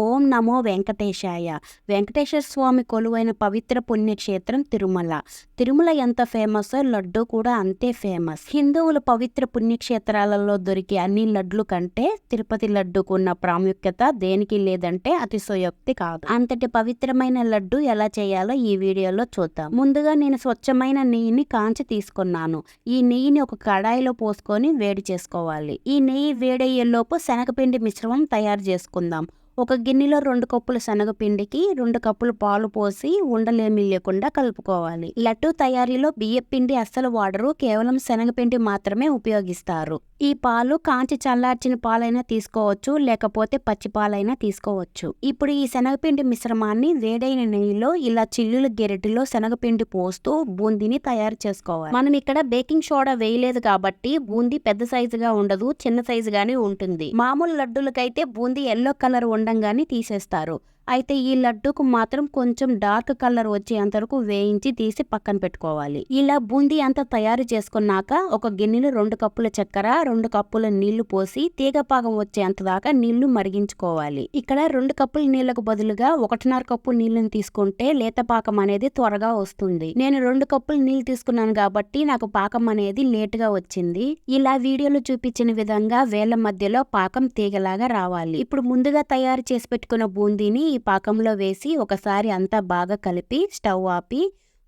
ఓం నమో వెంకటేశాయ. వెంకటేశ్వర స్వామి కొలువైన పవిత్ర పుణ్యక్షేత్రం తిరుమల. తిరుమల ఎంత ఫేమస్ లడ్డు కూడా అంతే ఫేమస్. హిందువుల పవిత్ర పుణ్యక్షేత్రాలలో దొరికే అన్ని లడ్లు కంటే తిరుపతి లడ్డుకు ఉన్న ప్రాముఖ్యత దేనికి లేదంటే అతిశయోక్తి కాదు. అంతటి పవిత్రమైన లడ్డు ఎలా చేయాలో ఈ వీడియోలో చూద్దాం. ముందుగా నేను స్వచ్ఛమైన నెయ్యిని కాంచి తీసుకున్నాను. ఈ నెయ్యిని ఒక కడాయిలో పోసుకొని వేడి చేసుకోవాలి. ఈ నెయ్యి వేడయ్యేలోపు శనగపిండి మిశ్రమం తయారు చేసుకుందాం. ఒక గిన్నెలో రెండు కప్పులు శనగపిండికి రెండు కప్పులు పాలు పోసి ఉండలేమి లేకుండా కలుపుకోవాలి. లడ్డు తయారీలో బియ్యపిండి అస్సలు వాడరు కేవలం శనగపిండి మాత్రమే ఉపయోగిస్తారు. ఈ పాలు కాంచి చల్లార్చిన పాలైనా తీసుకోవచ్చు లేకపోతే పచ్చి పాలైనా తీసుకోవచ్చు. ఇప్పుడు ఈ శనగపిండి మిశ్రమాన్ని వేడైన నెయ్యిలో ఇలా చిల్లుల గెరటిలో శనగపిండి పోస్తూ బూందీని తయారు చేసుకోవాలి. మనం ఇక్కడ బేకింగ్ సోడా వేయలేదు కాబట్టి బూందీ పెద్ద సైజుగా ఉండదు చిన్న సైజుగానే ఉంటుంది. మామూలు లడ్డూలకైతే బూందీ ఎల్లో కలర్ ఉండంగానే తీసేస్తారు. అయితే ఈ లడ్డూకు మాత్రం కొంచెం డార్క్ కలర్ వచ్చేంత వరకు వేయించి తీసి పక్కన పెట్టుకోవాలి. ఇలా బూందీ అంతా తయారు చేసుకున్నాక ఒక గిన్నెలో రెండు కప్పుల చక్కెర రెండు కప్పుల నీళ్ళు పోసి తీగపాకం వచ్చేంత దాకా నీళ్ళు మరిగించుకోవాలి. ఇక్కడ రెండు కప్పుల నీళ్ళకు బదులుగా ఒకటిన్నర కప్పు నీళ్ళను తీసుకుంటే లేత పాకం అనేది త్వరగా వస్తుంది. నేను రెండు కప్పులు నీళ్ళు తీసుకున్నాను కాబట్టి నాకు పాకం అనేది లేటుగా వచ్చింది. ఇలా వీడియోలో చూపించిన విధంగా వేల మధ్యలో పాకం తీగలాగా రావాలి. ఇప్పుడు ముందుగా తయారు చేసి పెట్టుకున్న బూందీని ఈ పాకంలో వేసి ఒకసారి అంతా బాగా కలిపి స్టవ్ ఆపి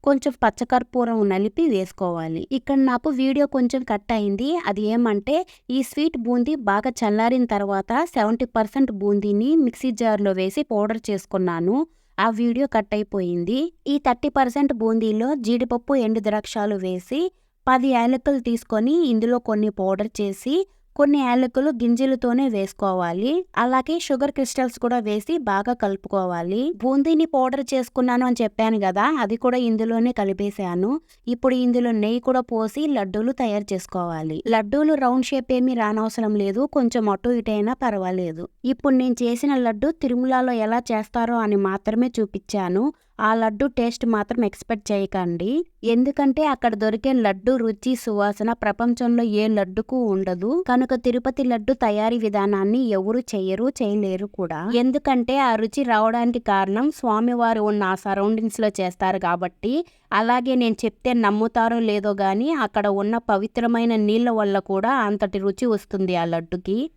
కొంచెం పచ్చకర్పూరం నలిపి వేసుకోవాలి. ఇక్కడ నాకు వీడియో కొంచెం కట్ అయింది. అది ఏమంటే ఈ స్వీట్ బూందీ బాగా చల్లారిన తర్వాత సెవెంటీ పర్సెంట్ బూందీని మిక్సీ జార్లో వేసి పౌడర్ చేసుకున్నాను. ఆ వీడియో కట్ అయిపోయింది. ఈ థర్టీ పర్సెంట్ బూందీలో జీడిపప్పు ఎండు ద్రాక్షాలు వేసి పది యాలకులు తీసుకొని ఇందులో కొన్ని పౌడర్ చేసి కొన్ని యాలకులు గింజలతోనే వేసుకోవాలి. అలాగే షుగర్ క్రిస్టల్స్ కూడా వేసి బాగా కలుపుకోవాలి. బూందీని పౌడర్ చేసుకున్నాను అని చెప్పాను కదా అది కూడా ఇందులోనే కలిపేశాను. ఇప్పుడు ఇందులో నెయ్యి కూడా పోసి లడ్డూలు తయారు చేసుకోవాలి. లడ్డూలు రౌండ్ షేప్ ఏమీ రానవసరం లేదు కొంచెం అటు ఇటైనా పర్వాలేదు. ఇప్పుడు నేను చేసిన లడ్డు తిరుమలలో ఎలా చేస్తారో అని మాత్రమే చూపించాను. ఆ లడ్డు టేస్ట్ మాత్రం ఎక్స్పెక్ట్ చేయకండి. ఎందుకంటే అక్కడ దొరికే లడ్డు రుచి సువాసన ప్రపంచంలో ఏ లడ్డుకు ఉండదు. కనుక తిరుపతి లడ్డు తయారీ విధానాన్ని ఎవరు చేయరు చేయలేరు కూడా. ఎందుకంటే ఆ రుచి రావడానికి కారణం స్వామివారు ఉన్న ఆ సరౌండింగ్స్లో చేస్తారు కాబట్టి. అలాగే నేను చెప్తే నమ్ముతారో లేదో గాని అక్కడ ఉన్న పవిత్రమైన నీళ్ళ వల్ల కూడా అంతటి రుచి వస్తుంది ఆ లడ్డుకి.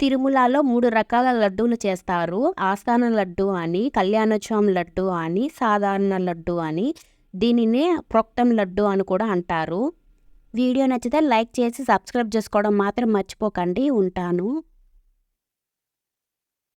తిరుమలలో మూడు రకాల లడ్డూలు చేస్తారు. ఆస్థాన లడ్డు అని కళ్యాణోత్సవం లడ్డు అని సాధారణ లడ్డు అని దీనినే ప్రొక్తం లడ్డు అని కూడా అంటారు. వీడియో నచ్చితే లైక్ చేసి సబ్స్క్రైబ్ చేసుకోవడం మాత్రం మర్చిపోకండి. ఉంటాను.